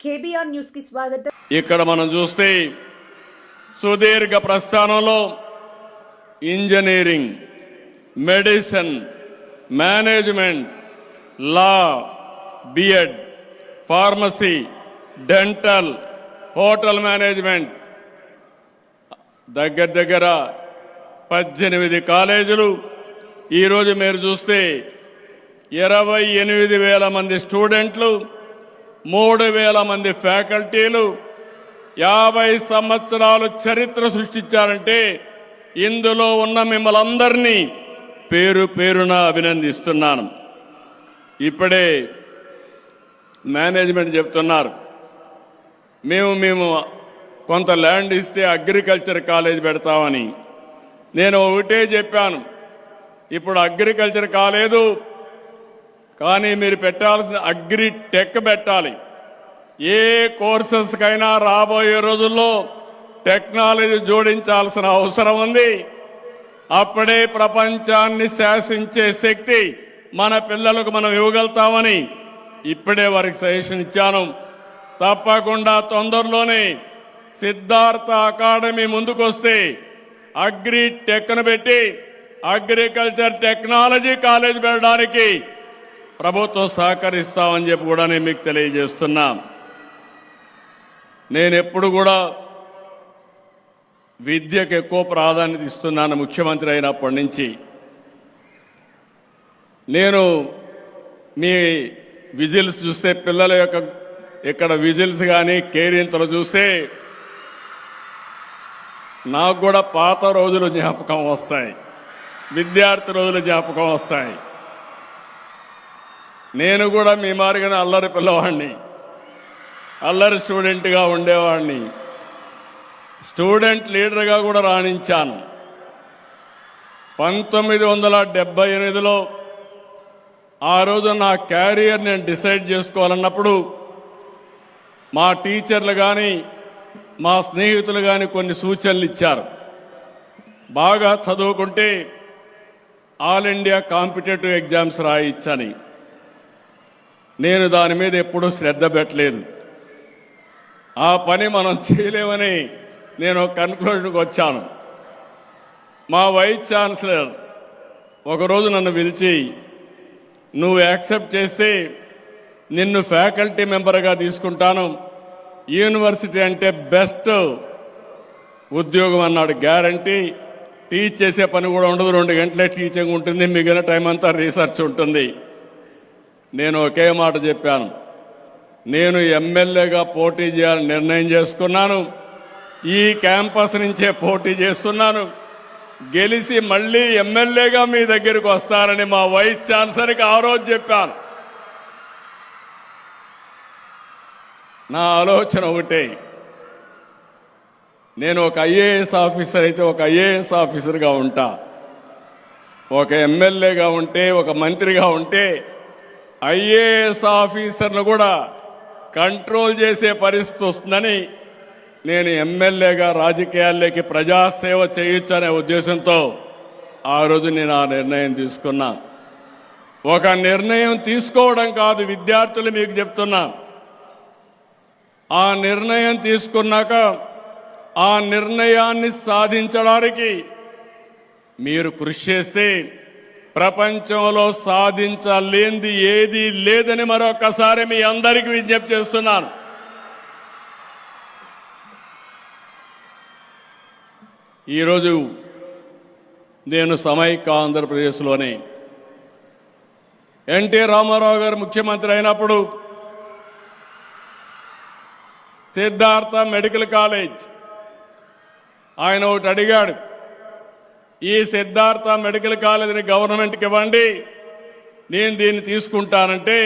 KBR న్యూస్కి స్వాగతం. ఇక్కడ మనం చూస్తే సుదీర్ఘ ప్రస్థానంలో engineering medicine management law BEd pharmacy dental hotel management దగ్గర దగ్గర పద్దెనిమిది కాలేజీలు. ఈరోజు మీరు చూస్తే ఇరవై ఎనిమిది వేల మంది స్టూడెంట్లు మూడు వేల మంది ఫ్యాకల్టీలు యాభై సంవత్సరాలు చరిత్ర సృష్టించారంటే ఇందులో ఉన్న మిమ్మల్ని అందరినీ పేరు పేరున అభినందిస్తున్నాను. ఇప్పుడే మేనేజ్మెంట్ చెప్తున్నారు. మేము మేము కొంత ల్యాండ్ ఇస్తే అగ్రికల్చర్ కాలేజ్ పెడతామని. నేను ఒకటే చెప్పాను. ఇప్పుడు అగ్రికల్చర్ కాలేదు కానీ మీరు పెట్టాల్సిన అగ్రి టెక్ పెట్టాలి. ఏ కోర్సెస్కైనా రాబోయే రోజుల్లో టెక్నాలజీ జోడించాల్సిన అవసరం ఉంది. అప్పుడే ప్రపంచాన్ని శాసించే శక్తి మన పిల్లలకు మనం ఇవ్వగలుగుతామని ఇప్పుడే వారికి సజెషన్ ఇచ్చాను. తప్పకుండా తొందరలోనే సిద్ధార్థ అకాడమీ ముందుకొస్తే అగ్రి టెక్ను పెట్టి అగ్రికల్చర్ టెక్నాలజీ కాలేజ్ పెట్టడానికి ప్రభుత్వం సహకరిస్తామని చెప్పి కూడా నేను మీకు తెలియజేస్తున్నా. నేను ఎప్పుడు కూడా విద్యకు ఎక్కువ ప్రాధాన్యత ఇస్తున్నాను ముఖ్యమంత్రి అయినప్పటి నుంచి. నేను మీ విజిల్స్ చూస్తే పిల్లల యొక్క ఇక్కడ విజిల్స్ కానీ కేరింతలు చూస్తే నాకు కూడా పాత రోజులు జ్ఞాపకం వస్తాయి. విద్యార్థి రోజులు జ్ఞాపకం వస్తాయి. నేను కూడా మీ మారిగిన అల్లరి పిల్లవాడిని. అల్లరి స్టూడెంట్గా ఉండేవాడిని. స్టూడెంట్ లీడర్గా కూడా రాణించాను. పంతొమ్మిది వందల డెబ్బై ఎనిమిదిలో ఆ రోజు నా క్యారియర్ నేను డిసైడ్ చేసుకోవాలన్నప్పుడు మా టీచర్లు కానీ మా స్నేహితులు కానీ కొన్ని సూచనలు ఇచ్చారు. బాగా చదువుకుంటే ఆల్ ఇండియా కాంపిటేటివ్ ఎగ్జామ్స్ రాయిచ్చని. నేను దాని మీద ఎప్పుడూ శ్రద్ధ పెట్టలేదు. ఆ పని మనం చేయలేమని నేను కన్క్లూషన్కి వచ్చాను. మా వైస్ ఛాన్సలర్ ఒకరోజు నన్ను పిలిచి నువ్వు యాక్సెప్ట్ చేస్తే నిన్ను ఫ్యాకల్టీ మెంబర్గా తీసుకుంటాను. యూనివర్సిటీ అంటే బెస్ట్ ఉద్యోగం అన్నాడు. గ్యారంటీ టీచ్ చేసే పని కూడా ఉండదు. రెండు గంటలే టీచింగ్ ఉంటుంది. మిగిలిన టైం అంతా రీసెర్చ్ ఉంటుంది. నేను ఒకే మాట చెప్పాను. నేను ఎమ్మెల్యేగా పోటీ చేయాలని నిర్ణయం చేసుకున్నాను. ఈ క్యాంపస్ నుంచే పోటీ చేస్తున్నాను. గెలిచి మళ్ళీ ఎమ్మెల్యేగా మీ దగ్గరికి వస్తారని మా వైస్ ఛాన్సలర్కి ఆ రోజు చెప్పాను. నా ఆలోచన ఒకటే. నేను ఒక ఐఏఎస్ ఆఫీసర్ అయితే ఒక ఐఏఎస్ ఆఫీసర్గా ఉంటా. ఒక ఎమ్మెల్యేగా ఉంటే ఒక మంత్రిగా ఉంటే ఐఏఎస్ ఆఫీసర్ను కూడా కంట్రోల్ చేసే పరిస్థితి వస్తుందని నేను ఎమ్మెల్యేగా రాజకీయాల్లోకి ప్రజాసేవ చేయొచ్చు అనే ఉద్దేశంతో ఆ రోజు నేను ఆ నిర్ణయం తీసుకున్నా. ఒక నిర్ణయం తీసుకోవడం కాదు విద్యార్థులు మీకు చెప్తున్నా. ఆ నిర్ణయం తీసుకున్నాక ఆ నిర్ణయాన్ని సాధించడానికి మీరు కృషి చేస్తే ప్రపంచంలో సాధించలేంది ఏది లేదని మరొకసారి మీ అందరికీ విజ్ఞప్తి చేస్తున్నాను. ఈరోజు నేను సమైక్య ఆంధ్రప్రదేశ్లోనే ఎన్టీ రామారావు గారు ముఖ్యమంత్రి అయినప్పుడు సిద్ధార్థ మెడికల్ కాలేజ్ ఆయన ఒకటి అడిగాడు ఈ సిద్ధార్థ మెడికల్ కాలేజీని గవర్నమెంట్కి ఇవ్వండి. నేను దీన్ని తీసుకుంటానంటే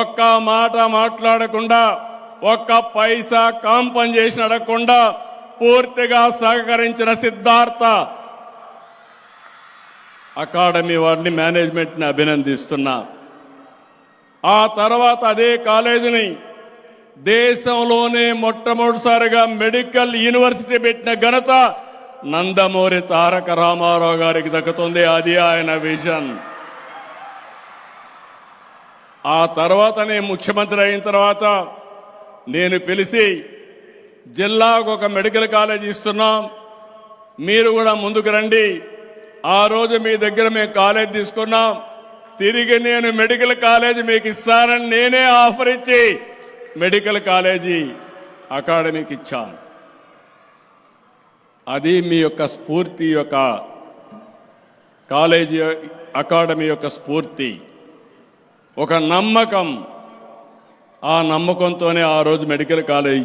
ఒక్క మాట మాట్లాడకుండా ఒక్క పైసా కాంపన్సేషన్ అడగకుండా పూర్తిగా సహకరించిన సిద్ధార్థ అకాడమీ వారిని మేనేజ్మెంట్ని అభినందిస్తున్నా. ఆ తర్వాత అదే కాలేజీని దేశంలోనే మొట్టమొదటిసారిగా మెడికల్ యూనివర్సిటీ పెట్టిన ఘనత నందమూరి తారక రామారావు గారికి దక్కుతుంది. అది ఆయన విజన్. ఆ తర్వాత నేను ముఖ్యమంత్రి అయిన తర్వాత నేను పిలిచి జిల్లాకు ఒక మెడికల్ కాలేజ్ ఇస్తున్నాం. మీరు కూడా ముందుకు రండి. ఆ రోజు మీ దగ్గర మేము కాలేజ్ తీసుకున్నాం. తిరిగి నేను మెడికల్ కాలేజ్ మీకు ఇస్తానని నేనే ఆఫర్ ఇచ్చి మెడికల్ కాలేజీ అకాడమీకి ఇచ్చాను. అది మీ యొక్క స్ఫూర్తి యొక్క కాలేజీ అకాడమీ యొక్క స్ఫూర్తి. ఒక నమ్మకం. ఆ నమ్మకంతోనే ఆ రోజు మెడికల్ కాలేజ్